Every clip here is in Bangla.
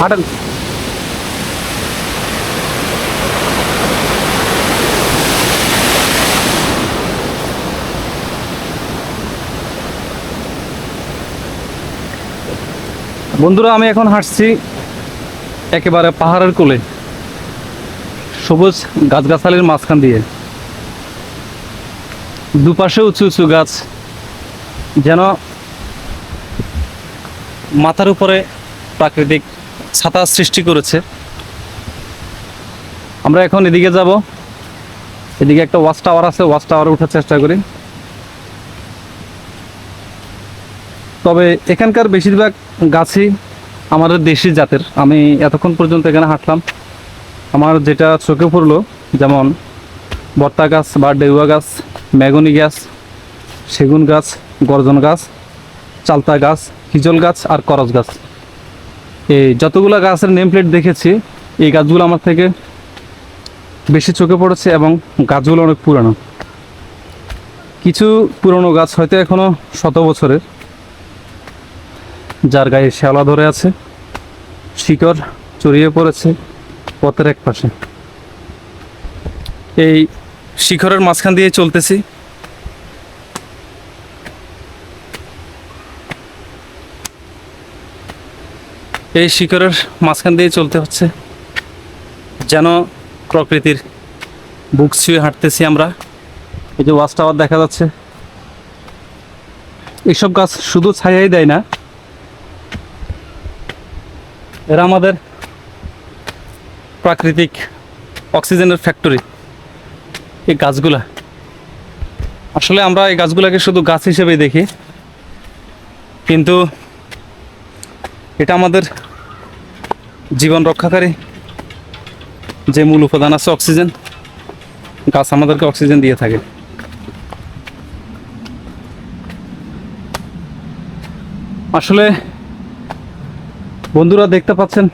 হাঁটেন। বন্ধুরা, আমি এখন হাঁটছি একেবারে পাহাড়ের কোলে, সবুজ গাছগাছালির মাঝখান দিয়ে। দুপাশে উঁচু উঁচু গাছ, যেন মাথার উপরে প্রাকৃতিক ছাতা সৃষ্টি করেছে। আমরা এখন এদিকে যাব। এদিকে একটা ওয়াচ টাওয়ার আছে ওয়াচ টাওয়ারে ওঠার চেষ্টা করি। তবে এখানকার বেশিরভাগ গাছই আমাদের দেশি জাতের। আমি এতক্ষণ পর্যন্ত এখানে হাঁটলাম। আমার যেটা চোখে পড়ল, যেমন বর্তা গাছ বা ডেউয়া গাছ ম্যাগনি গাছ, সেগুন গাছ, গর্জন গাছ, চালতা গাছ, হিজল গাছ আর করজ গাছ। এই যতগুলো গাছের নেম প্লেট দেখেছি, এই গাছগুলো আমার থেকে বেশি চোখে পড়েছে এবং গাছগুলো অনেক পুরানো। কিছু পুরনো গাছ হয়তো এখনও শত বছরের, যার গায়ে শ্যাওলা ধরে আছে, শিকড় চড়িয়ে পড়েছে পথের এক পাশে এই শিখরের মাঝখান দিয়ে চলতেছি। এই শিখরের মাঝখান দিয়ে চলতে হচ্ছে। যেন প্রকৃতির বুক ছুঁয়ে হাঁটতেছি আমরা। এই যে ওয়াচ টাওয়ার দেখা যাচ্ছে। এইসব গাছ শুধু ছায়াই দেয় না। এরা আমাদের প্রাকৃতিক অক্সিজেনের ফ্যাক্টরি। এই গাছগুলা। আসলে আমরা এই গাছগুলোকে শুধু গাছ হিসেবেই দেখি। কিন্তু এটা আমাদের জীবন রক্ষাকারী যে মূল উপাদান আছে অক্সিজেন। গাছ আমাদেরকে অক্সিজেন দিয়ে থাকে। আসলে বন্ধুরা দেখতে পাচ্ছেন,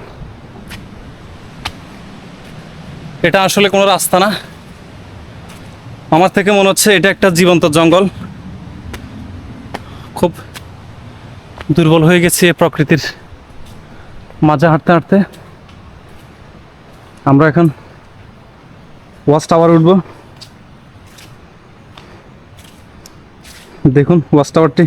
এটা আসলে কোনো রাস্তা না। আমার থেকে মনে হচ্ছে এটা একটা জীবন্ত জঙ্গল। খুব দুর্বল হয়ে গেছে প্রকৃতির মাঝে হাঁটতে হাঁটতে আমরা এখন ওয়াচ টাওয়ার উঠব। দেখুন ওয়াচ টাওয়ারটি।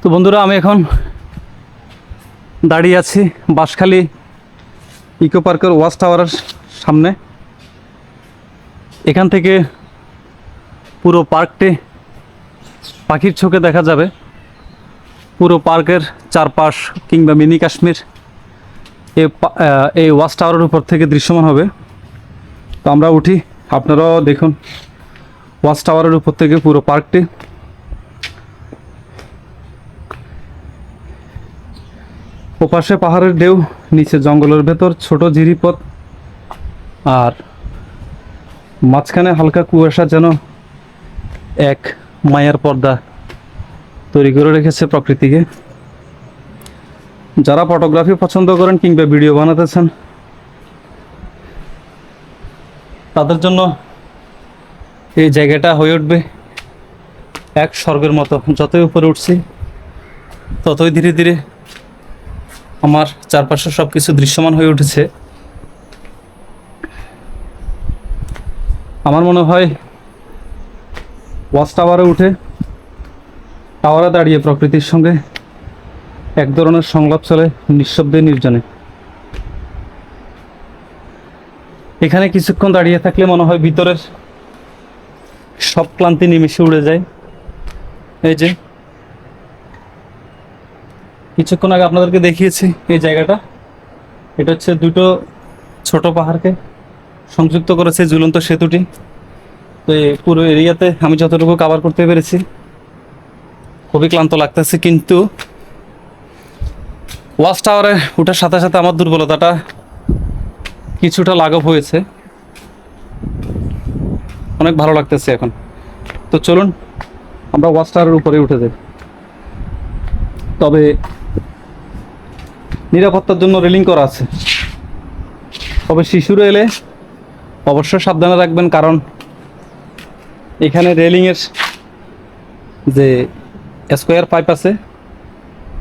তো বন্ধুরা, আমি এখন দাঁড়িয়ে আছি বাঁশখালী ইকো পার্কের ওয়াচ টাওয়ারের সামনে। এখান থেকে পুরো পার্কটি পাখির চোখে দেখা যাবে পুরো পার্কের চারপাশ কিংবা মিনি কাশ্মীর। এই ওয়াচ টাওয়ারের উপর থেকে দৃশ্যমান হবে। তো আমরা উঠি, আপনারাও দেখুন ওয়াচ টাওয়ারের উপর থেকে পুরো পার্কটি। ওপাশে পাহাড়ের ঢেউ, নিচে জঙ্গলের ভেতর, ছোট ঝিরিপথ, আর মাঝখানে হালকা কুয়াশা যেন এক মায়ার পর্দা তৈরি করে রেখেছে প্রকৃতিকে। যারা ফটোগ্রাফি পছন্দ করেন কিংবা ভিডিও বানাতে চান, তাদের জন্য এই জায়গাটা হয়ে উঠবে এক স্বর্গের মতো। যতই উপরে উঠছি, ততই ধীরে ধীরে আমার চারপাশে সব কিছু দৃশ্যমান হয়ে উঠেছে। আমার মনে হয় ওয়াচ টাওয়ারে উঠে টাওয়ারে দাঁড়িয়ে প্রকৃতির সঙ্গে এক ধরনের সংলাপ চলে নিঃশব্দে নির্জনে। এখানে কিছুক্ষণ দাঁড়িয়ে থাকলে মনে হয় ভিতরের সব ক্লান্তি নিমিশে উড়ে যায়। এই যে, কিছুক্ষণ আগে আপনাদেরকে দেখিয়েছি এই জায়গাটা। এটা হচ্ছে দুটো ছোট পাহাড়কে সংযুক্ত করেছে ঝুলন্ত সেতুটি। তো এই পুরো এরিয়াতে আমি যতটুকু কভার করতে পেরেছি। খুবই ক্লান্ত লাগতেছে, কিন্তু ওয়াচ টাওয়ারে ওঠার সাথে সাথে আমার দুর্বলতাটা কিছুটা লাঘব হয়েছে। অনেক ভালো লাগতেছে এখন। তো চলুন, আমরা ওয়াচ টাওয়ারের উপরে উঠে যাই। তবে নিরাপত্তার জন্য রেলিং করা আছে। তবে শিশুরা এলে অবশ্যই সাবধানে রাখবেন, কারণ এখানে রেলিংয়ের যে স্কোয়ার পাইপ আছে,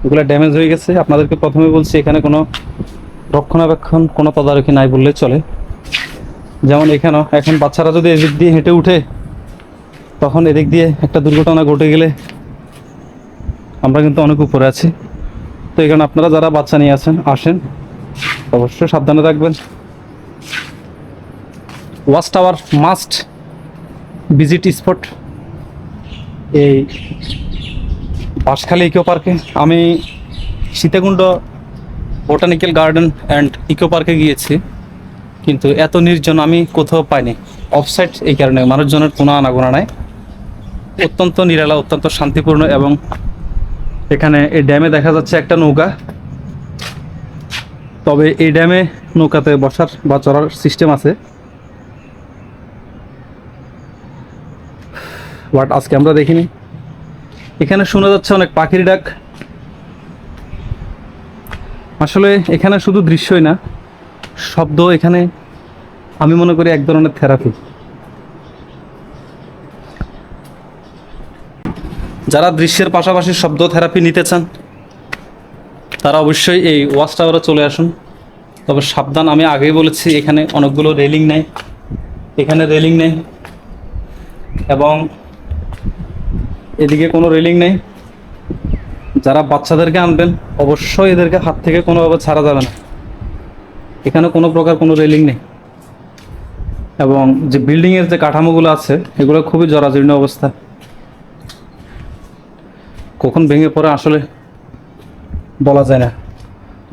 ওগুলো ড্যামেজ হয়ে গেছে। আপনাদেরকে প্রথমে বলছি, এখানে কোনো রক্ষণাবেক্ষণ, কোনো তদারকি নাই বললে চলে। যেমন এখানেও, এখন বাচ্চারা যদি এদিক দিয়ে হেঁটে উঠে, তখন এদিক দিয়ে একটা দুর্ঘটনা ঘটে গেলে আমরা কিন্তু অনেক উপরে আছি। তো এখানে আপনারা যারা বাচ্চা নিয়ে আছেন, আসেন। অবশ্যই সাবধানে থাকবেন। Watch tower must visit spot. এই বাঁশখালী ইকো পার্কে আমি Sitakunda botanical garden and eco পার্কে গিয়েছি। কিন্তু এত নির্জন আমি কোথাও পাইনি। অফসাইড এই কারণে মানুষজনের কোনো আনাগোনা নাই। অত্যন্ত নিরালা, অত্যন্ত শান্তিপূর্ণ এবং এখানে এই ড্যামে দেখা যাচ্ছে একটা নৌকা। তবে এই ড্যামে নৌকাতে বসার বা চড়ার সিস্টেম আছে। বাট আজকে আমরা দেখিনি। এখানে শোনা যাচ্ছে অনেক পাখির ডাক। আসলে এখানে শুধু দৃশ্যই না, শব্দ এখানে আমি মনে করি এক ধরনের থেরাপি। যারা দৃশ্যের পাশাপাশি শব্দ থেরাপি নিতে চান, তারা অবশ্যই এই ওয়াচ টাওয়ারে চলে আসুন। তবে সাবধান, আমি আগেই বলেছি, এখানে অনেকগুলো রেলিং নেই। এখানে রেলিং নেই। এবং এদিকে কোনো রেলিং নেই। যারা বাচ্চাদেরকে আনবেন, অবশ্যই এদেরকে হাত থেকে কোনোভাবে ছাড়া যাবে না। এখানে কোনো প্রকার কোনো রেলিং নেই। এবং যে বিল্ডিংয়ের যে কাঠামোগুলো আছে, এগুলো খুবই জরাজীর্ণ অবস্থা। কখন ভেঙে পড়ে আসলে বলা যায় না।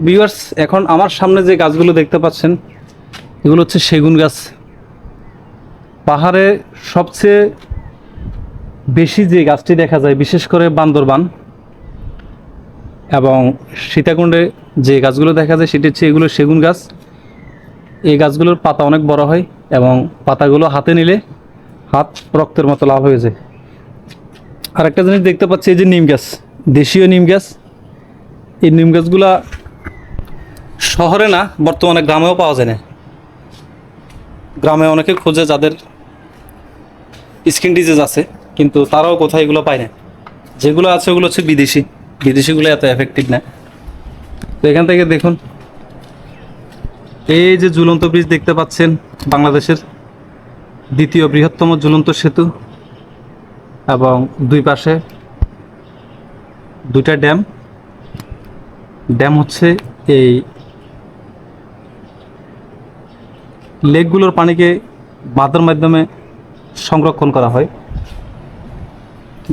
ভিউয়ার্স এখন আমার সামনে যে গাছগুলো দেখতে পাচ্ছেন, এগুলো হচ্ছে সেগুন গাছ। পাহাড়ে সবচেয়ে বেশি যে গাছটি দেখা যায়, বিশেষ করে বান্দরবান এবং সীতাকুণ্ডে যে গাছগুলো দেখা যায়, সেটি হচ্ছে এগুলো সেগুন গাছ। এই গাছগুলোর পাতা অনেক বড় হয় এবং পাতাগুলো হাতে নিলে হাত রক্তের মতো লাভ হয়ে যায়। আর একটা জিনিস দেখতে পাচ্ছি, এই যে নিম গাছ, দেশীয় নিম গাছ। এই নিম গাছগুলা শহরে না, বর্তমানে গ্রামেও পাওয়া যায় না। গ্রামে অনেকে খোঁজে যাদের স্কিন ডিজিজ আছে। কিন্তু তারাও কোথায় এগুলো পায় না। যেগুলো আছে ওগুলো হচ্ছে বিদেশি। বিদেশিগুলো এত এফেক্টিভ না। তো এখান থেকে দেখুন। এই যে ঝুলন্ত ব্রিজ দেখতে পাচ্ছেন বাংলাদেশের দ্বিতীয় বৃহত্তম ঝুলন্ত সেতু এবং দুই পাশে দুইটা ড্যাম। ড্যাম হচ্ছে এই লেকগুলোর পানিকে বাঁধের মাধ্যমে সংরক্ষণ করা হয়।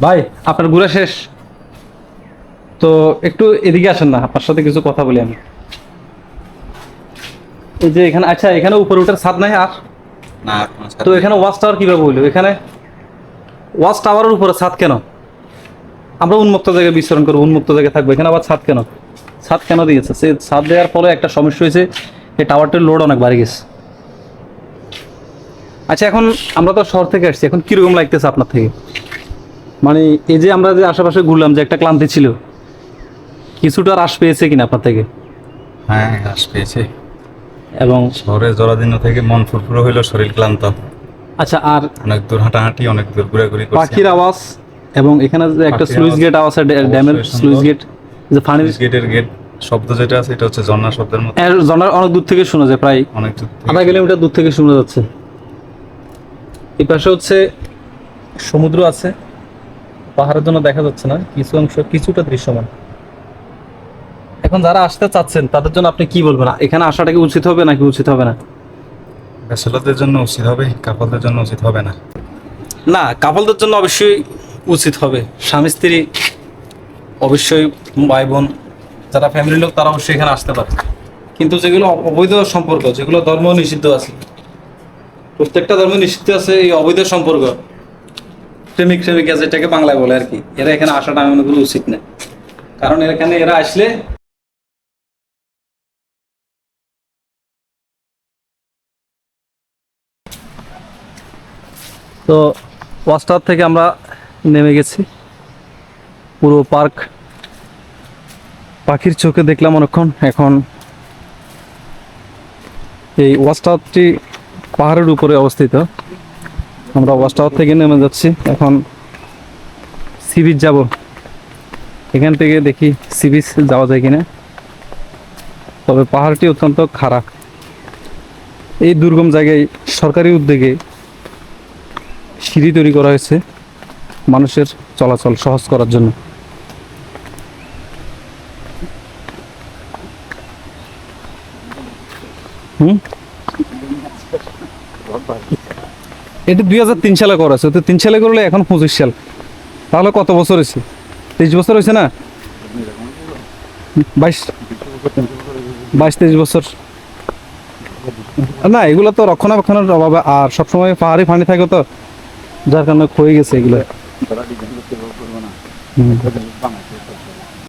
ভাই আপনার ঘুরে শেষ। তো একটু এদিকে আসেন না আপনার সাথে কিছু কথা বলি আমি। এই যে এখানে আচ্ছা এখানে উপরে উঠার ছাদ নাই আর? না তো এখানে ওয়াচ টাওয়ার কীভাবে হইল এখানে ওয়াচ টাওয়ারের উপরে ছাদ কেন? আমরা উন্মুক্ত জায়গায় বিচরণ করব উন্মুক্ত জায়গায় থাকব। এখানে আবার ছাদ কেন? ছাদ কেন দিয়েছে? সে ছাদ দেওয়ার ফলে একটা সমস্যা হয়েছে এই টাওয়ারটির লোড অনেক বাড়ি গেছে। আচ্ছা এখন আমরা তো শহর থেকে আসছি এখন কীরকম লাগতেছে আপনার থেকে? মানে এই যে আমরা যে আশেপাশে ঘুরলাম যে একটা ক্লান্তি ছিল কিছুটা হ্রাস পেয়েছে কিনা আপনার থেকে? হ্যাঁ হ্রাস পেয়েছে। এবং শহরে জরাদিন থেকে মন ফুরফুরে হইল শরীর ক্লান্ত। আচ্ছা আর অনেক দূর হাঁটাহাঁটি অনেক দূর ঘুরাঘুরি পাখির আওয়াজ এবং এখানে যে একটা স্লুইস গেট আওয়াজ ড্যামের স্লুইস গেট যে পানির গেটের গেট শব্দ যেটা আছে এটা হচ্ছে ঝর্ণা শব্দের মতো। এর জনার অনেক দূর থেকে শোনা যায় প্রায় অনেক দূর আধা কিলোমিটার দূর থেকে শোনা যাচ্ছে। এই পাশে হচ্ছে সমুদ্র আছে। পাহাড়ের জন্য দেখা যাচ্ছে না কিছু অংশ কিছুটা দৃশ্যমান। এখন যারা আসতে চাচ্ছেন তাদের জন্য আপনি কি বলবেন? এখানে আসাটা কি উচিত হবে নাকি উচিত হবে না? ব্যাচেলরদের জন্য উচিত হবে কাপলদের জন্য উচিত হবে না? না কাপলদের জন্য অবশ্যই উচিত হবে। স্বামী স্ত্রী অবশ্যই ভাই বোন যারা ফ্যামিলির লোক তারা অবশ্যই এখানে আসতে পারে। কিন্তু যেগুলো অবৈধ সম্পর্ক যেগুলো ধর্ম নিষিদ্ধ আছে প্রত্যেকটা ধর্ম নিষিদ্ধ আছে এই অবৈধ সম্পর্ক। প্রেমিক প্রেমিকা যেটাকে বাংলায় বলে আর কি। এরা এখানে আসাটা আমি মনে করি উচিত না। কারণ এখানে এরা আসলে তো ওয়াস্টার থেকে আমরা নেমে গেছি। পুরো পার্ক পাখির চোখে দেখলাম অনেকক্ষণ। এখন এই ওয়াস্টারটি পাহাড়ের উপরে অবস্থিত। আমরা ওয়াচ টাওয়ার থেকে নেমে যাচ্ছি। এখন সি বিচ যাব। এখান থেকে দেখি সি বিচ যাওয়া যায় কিনা। তবে পাহাড়টি অত্যন্ত খারাপ এই দুর্গম জায়গায় সরকারি উদ্যোগে সিঁড়ি তৈরি করা হয়েছে মানুষের চলাচল সহজ করার জন্য। হুম? এটা দুই হাজার তিন সালে করা হয়েছে। তো তিন সালে করলে এখন পঁচিশ সাল। তাহলে কত বছর হয়েছে? তেইশ বছর হয়েছে না? বাইশ বাইশ, তেইশ বছর। না, এগুলো তো রক্ষণাবেক্ষণের অভাবে আর সবসময় পাহাড়ি পানি থাকে তো, যার কারণে ক্ষয়ে গেছে এগুলো।